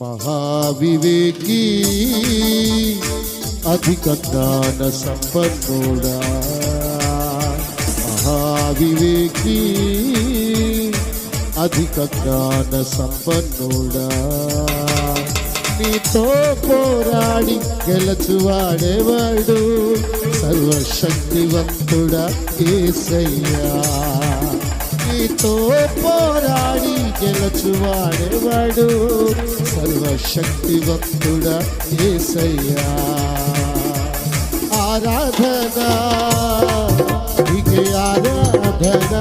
మహావివేకి అధిక జ్ఞాన సంపన్నుడా. మహావివేకి అధిక జ్ఞాన సంపన్నుడా. నీతో పోరాడి గెలచువాడేవాడు? సర్వశక్తివంతుడా ఏసయ్యా నీతో పోరాడి గెలచువాడేవాడు సర్వశక్తి భక్తుడ ఏసయ్యా. ఆరాధన నీకే ఆరాధన.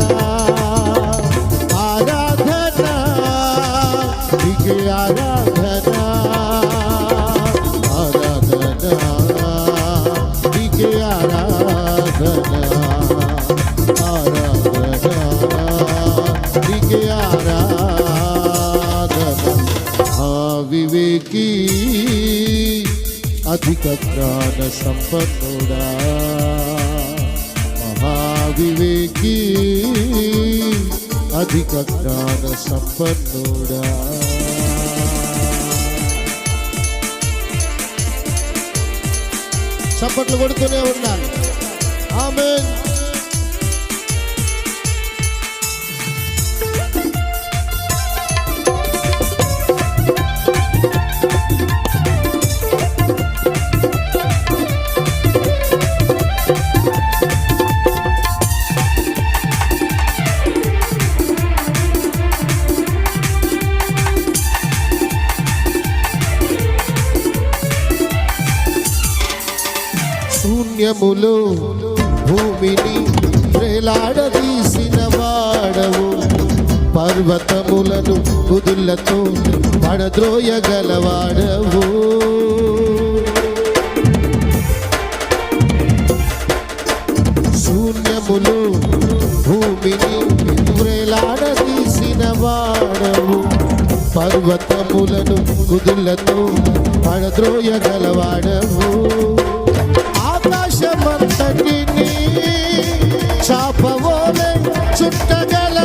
ఆరాధన నీకే ఆరాధన. ఆరాధన నీకే ఆరాధన. నీకి అధిక జ్ఞాన సంపన్నుడా. మహావివేకి అధిక జ్ఞాన సంపన్నుడా. చప్పట్లు కొడుతూనే ఉండాలి. ఆమె శూన్యములో భూమిని ప్రేలాడదీసిన వాడవు పర్వతములను కుదులతో పడద్రోయగలవాడవు శూన్యములు భూమిని ప్రేలాడదీసిన వాడవు పర్వతములను కుదులతో పడద్రోయగలవాడవు ఆకాశమంతటిని చాపవోలే చుట్టగలవాడవు.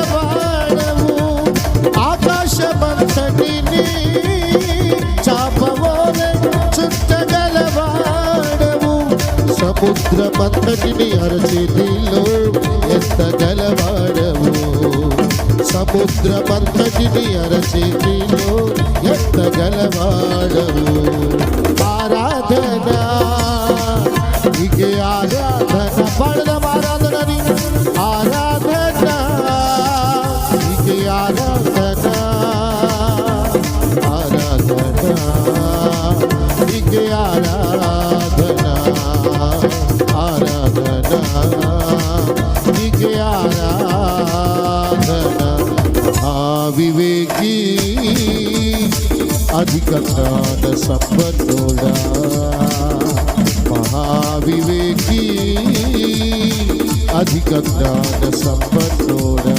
ఆకాశమంతటిని చాపవోలే చుట్టగలవాడవు. సముద్రమంతటిని అరచేతిలో ఎత్తగలవాడవు. సముద్రమంతటిని అరచేతిలో ఎత్తగలవాడవు. ఆరాధనా నీకే ఆరాధన ఆరాధన నీకే ఆరాధన ఆ వివేకి అధిక జ్ఞాన సంపన్నుడా మహావివేకి అధిక జ్ఞాన సంపన్నుడా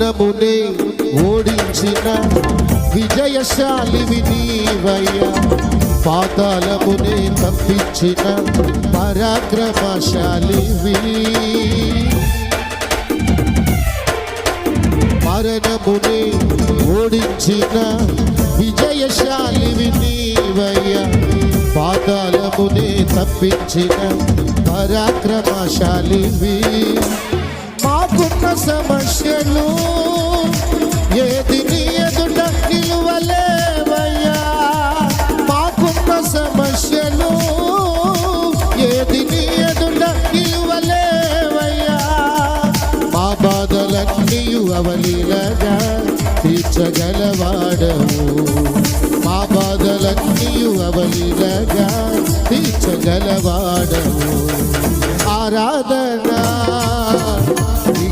మరణమునే ఓడించిన విజయశాలి నీవయ్యా. పాతాలమునే తప్పించిన పరాక్రమశాలివి. మరణమునే ఓడించిన విజయశాలివి నీవయ్యా. పాతాలమునే తప్పించిన పరాక్రమశాలివి. వీ సమస్యలు ఏది నీ ఎదుట నిలువలేవయ్యా? మాకున్న సమస్యలు ఏది నీ ఎదుట నిలువలేవయ్యా? మా బాధలన్నీ అవలీలగా తీర్చగలవాడవు మా బాధలన్నీ అవలీలగా తీర్చగలవాడవు ఆరాధనా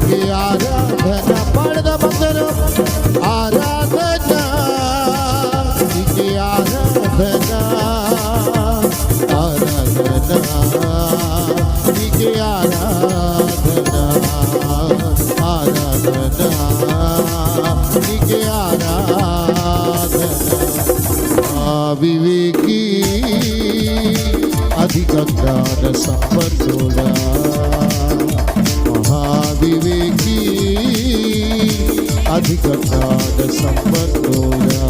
आराधना पाड़ मंदिर आराधना की आराधना आराधना की आराधना आराधना की आराधना विवेकी, अधिक ज्ञान संपन्न మహావివేకి అధిక జ్ఞాన సంపన్నుడా